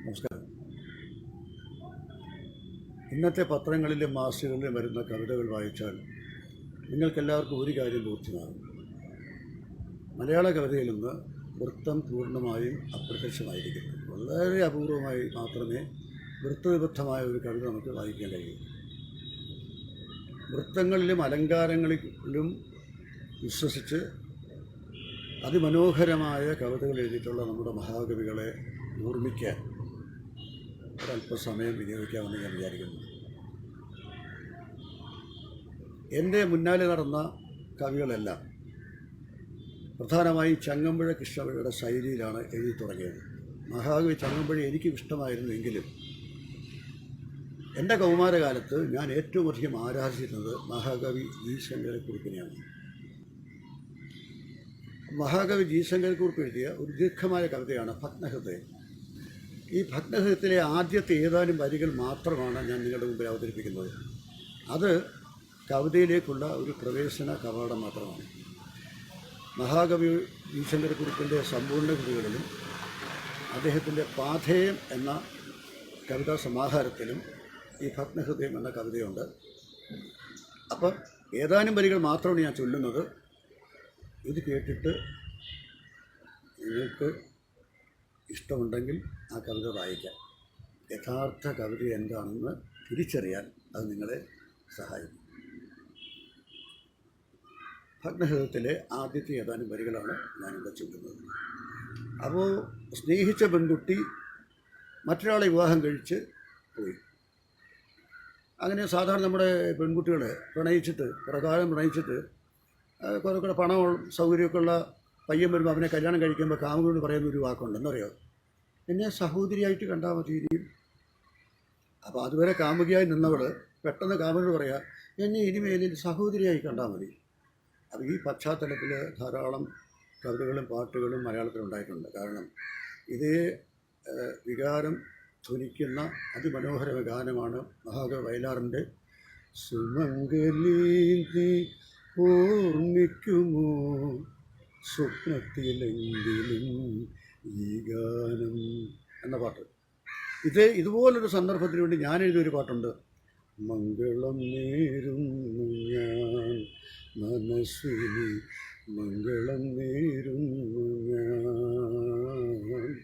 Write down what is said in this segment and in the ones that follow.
നമസ്കാരം. ഇന്നത്തെ പത്രങ്ങളിലും മാസികകളിലും വരുന്ന കവിതകൾ വായിച്ചാൽ നിങ്ങൾക്കെല്ലാവർക്കും ഒരു കാര്യം ബോധ്യമാകും. മലയാള കവിതയിൽ നിന്ന് വൃത്തം പൂർണമായും അപ്രത്യക്ഷമായിരിക്കുന്നു. വളരെ അപൂർവമായി മാത്രമേ വൃത്തവിബദ്ധമായ ഒരു കവിത നമുക്ക് വായിക്കാൻ കഴിയൂ. വൃത്തങ്ങളിലും അലങ്കാരങ്ങളിലും വിശ്വസിച്ച് അതിമനോഹരമായ കവിതകൾ എഴുതിയിട്ടുള്ള നമ്മുടെ മഹാകവികളെ ഓർമ്മിക്കാൻ ഒരല്പസമയം വിനിയോഗിക്കാമെന്ന് ഞാൻ വിചാരിക്കുന്നു. എന്റെ മുന്നാലെ നടന്ന കവികളെല്ലാം പ്രധാനമായും ചങ്ങമ്പുഴ കൃഷ്ണപിഴയുടെ ശൈലിയിലാണ് എഴുതി തുടങ്ങിയത്. മഹാകവി ചങ്ങമ്പുഴ എനിക്കും ഇഷ്ടമായിരുന്നു എങ്കിലും എന്റെ കൗമാരകാലത്ത് ഞാൻ ഏറ്റവും അധികം ആരാധിച്ചിരുന്നത് മഹാകവി ജി ശങ്കരക്കുറുപ്പിനെയാണ്. മഹാകവി ജി ശങ്കരക്കുറുപ്പ് എഴുതിയ ഒരു ദീർഘമായ കവിതയാണ് ഭഗ്നഹൃദയം ഈ ഭഗ്നഹത്തിലെ ആദ്യത്തെ ഏതാനും വരികൾ മാത്രമാണ് ഞാൻ നിങ്ങളുടെ മുമ്പിൽ അവതരിപ്പിക്കുന്നത്. അത് കവിതയിലേക്കുള്ള ഒരു പ്രവേശന കവാടം മാത്രമാണ്. മഹാകവി ജി ശങ്കരക്കുറുപ്പിന്റെ സമ്പൂർണ കൃതികളിലും അദ്ദേഹത്തിന്റെ പാഥേയം എന്ന കവിതാ സമാഹാരത്തിലും ഈ ഭഗ്നഹൃദയം എന്ന കവിതയുണ്ട്. അപ്പം ഏതാനും വരികൾ മാത്രമാണ് ഞാൻ ചൊല്ലുന്നത്. ഇത് കേട്ടിട്ട് നിങ്ങൾക്ക് ഇഷ്ടമുണ്ടെങ്കിൽ ആ കവിത വായിക്കാം. യഥാർത്ഥ കവിത എന്താണെന്ന് തിരിച്ചറിയാൻ അത് നിങ്ങളെ സഹായിക്കും. ഭഗ്നഹൃതത്തിലെ ആദ്യത്തെ ഏതാനും വരികളാണ് ഞാനിവിടെ ചൊല്ലുന്നത്. അപ്പോൾ സ്നേഹിച്ച പെൺകുട്ടി മറ്റൊരാളെ വിവാഹം കഴിച്ച് പോയി. അങ്ങനെ സാധാരണ നമ്മുടെ പെൺകുട്ടികളെ പ്രണയിച്ചിട്ട് പ്രകാരം പ്രണയിച്ചിട്ട് കുറേ കുറേ പണം സൗകര്യമൊക്കെ ഉള്ള പയ്യൻ വരുമ്പോൾ അവനെ കല്യാണം കഴിക്കുമ്പോൾ കാമുകനോട് പറയുന്ന ഒരു വാക്കുണ്ട്. എന്നറിയോ എന്നെ സഹോദരിയായിട്ട് കണ്ടാൽ മതി ഇനിയും അപ്പോൾ അതുവരെ കാമുകിയായി നിന്നവൾ പെട്ടെന്ന് കാമുകനോട് പറയാം എന്നെ ഇനിമേലിൽ സഹോദരിയായി കണ്ടാൽ മതി. അപ്പോൾ ഈ പശ്ചാത്തലത്തിൽ ധാരാളം കവിതകളും പാട്ടുകളും മലയാളത്തിൽ ഉണ്ടായിട്ടുണ്ട്. കാരണം ഇതേ വികാരം ധ്വനിക്കുന്ന അതിമനോഹര ഗാനമാണ് മഹാകവി വയലാറിന്റെ സുമംഗലീ ഓർമ്മിക്കുമോ? സ്വപ്നത്തിലെങ്കിലും ഈ ഗാനം എന്ന പാട്ട്. ഇത് ഇതുപോലൊരു സന്ദർഭത്തിന് വേണ്ടി ഞാൻ എഴുതിയൊരു പാട്ടുണ്ട്. മംഗളം നേരുന്നു ഞാൻ മനസ്സിനി മംഗളം നേരുന്നു ഞാൻ.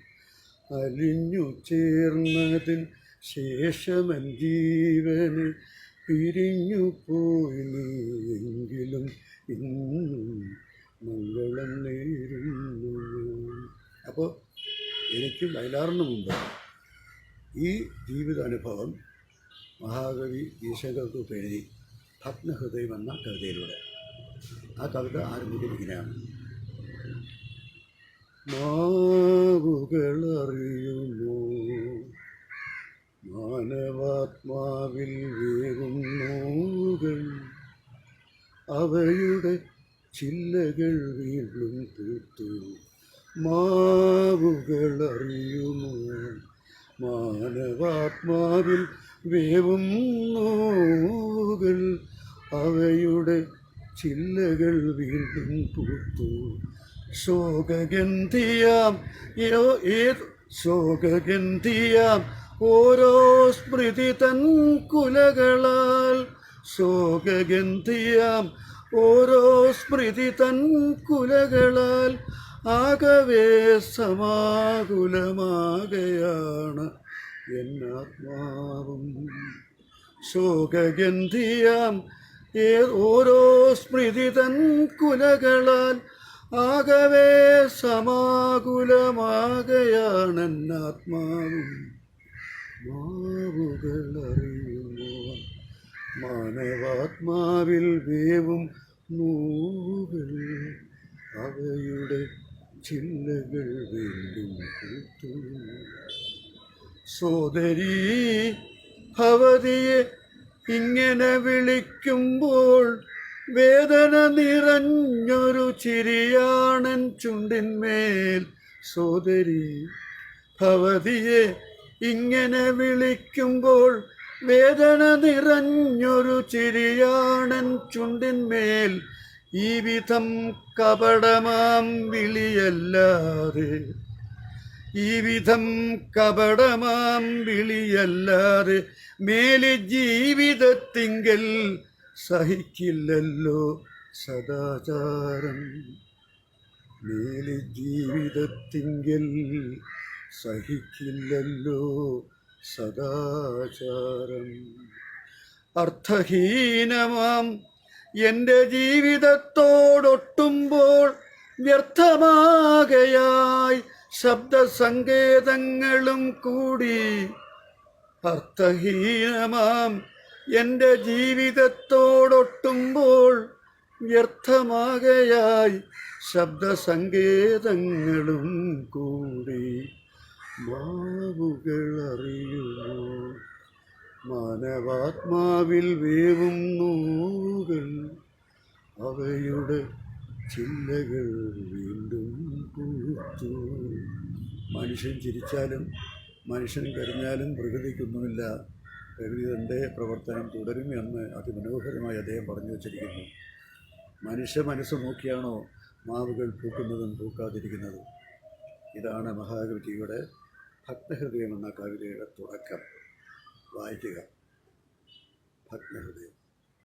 അലിഞ്ഞു ചേർന്നതിൽ ശേഷമൻ ജീവന് പിരിഞ്ഞു പോയി നീ എങ്കിലും ഇന്നും മംഗളം നേരുന്നു. അപ്പോൾ എനിക്ക് വയലാറിന് മുമ്പ് ഈ ജീവിതാനുഭവം മഹാകവി ഈശങ്കർക്ക് എഴുതി ഭഗ്നഹൃദയം എന്ന കവിതയിലൂടെ. ആ കവിത ആരംഭിക്കുന്നത് ഇങ്ങനെയാണ് മാവുകളറിയുമോ മാനവാത്മാവിൽ വേറുന്നോകൾ അവയുടെ ചില്ലകൾ വീണ്ടും മാവുകൾ അറിയുമോ? മാനവാത്മാവിൽ വേവും നോവുകൾ അവയുടെ ചില്ലകൾ വീണ്ടും പൂത്തു. ശോകഗന്ധിയാം ശോകഗന്ധിയാം? ഓരോ സ്മൃതി തൻ കുലകളാൽ ശോകഗന്ധിയാം ഓരോ സ്മൃതി തൻ കുലകളാൽ ആകവേ സമാകുലമാകയാണ് എന്നാത്മാവും. ശോകഗന്ധിയാം ഏ ഓരോ സ്മൃതി തൻ കുലകളാൽ ആകവേ സമാകുലമാകയാണെന്നാത്മാവും. മാവുകളറിയുമോ മാനവാത്മാവിൽ വേവും നൂകൾ അവയുടെ ചില്ലകൾ വീണ്ടും പൂത്തു. സോദരീ ഭവതിയെ ഇങ്ങനെ വിളിക്കുമ്പോൾ വേദന നിറഞ്ഞൊരു ചിരിയാണൻ ചുണ്ടിന്മേൽ. സോദരി ഭവതിയെ ഇങ്ങനെ വിളിക്കുമ്പോൾ വേദന നിറഞ്ഞൊരു ചിരിയാണൻ ചുണ്ടിന്മേൽ ഈ വിധം കപടമാം വിളിയല്ലാതെ. ഈ വിധം കപടമാം വിളിയല്ലാതെ മേലെ ജീവിതത്തിങ്കൽ സഹിക്കില്ലല്ലോ സദാചാരം. മേലെ ജീവിതത്തിങ്കൽ സഹിക്കില്ലല്ലോ സദാചാരം. അർത്ഥഹീനമാം. എന്റെ ജീവിതത്തോടൊട്ടുമ്പോൾ വ്യർത്ഥമാകയായി. ശബ്ദസങ്കേതങ്ങളും കൂടി അർത്ഥഹീനമാം. എന്റെ ജീവിതത്തോടൊട്ടുമ്പോൾ വ്യർത്ഥമാകയായി. ശബ്ദസങ്കേതങ്ങളും കൂടി മാവുകൾ അറിയുന്നു. മാനവാത്മാവിൽ വേവും നൂകൾ അവയുടെ ചില്ലകൾ വീണ്ടും പൂത്തു. മനുഷ്യൻ ചിരിച്ചാലും മനുഷ്യൻ കരഞ്ഞാലും പ്രകൃതിക്കൊന്നുമില്ല. പ്രകൃതി തന്റെ പ്രവർത്തനം തുടരും എന്ന് അതിമനോഹരമായി അദ്ദേഹം പറഞ്ഞു വച്ചിരിക്കുന്നു. മനുഷ്യ മനസ്സ് നോക്കിയാണോ മാവുകൾ പൂക്കുന്നതും പൂക്കാതിരിക്കുന്നതും? ഇതാണ് മഹാകവിജിയുടെ ഭക്തഹൃദയം എന്ന കവിതയുടെ തുടക്കം വായിക്കുക. ഭക്തഹൃദയം.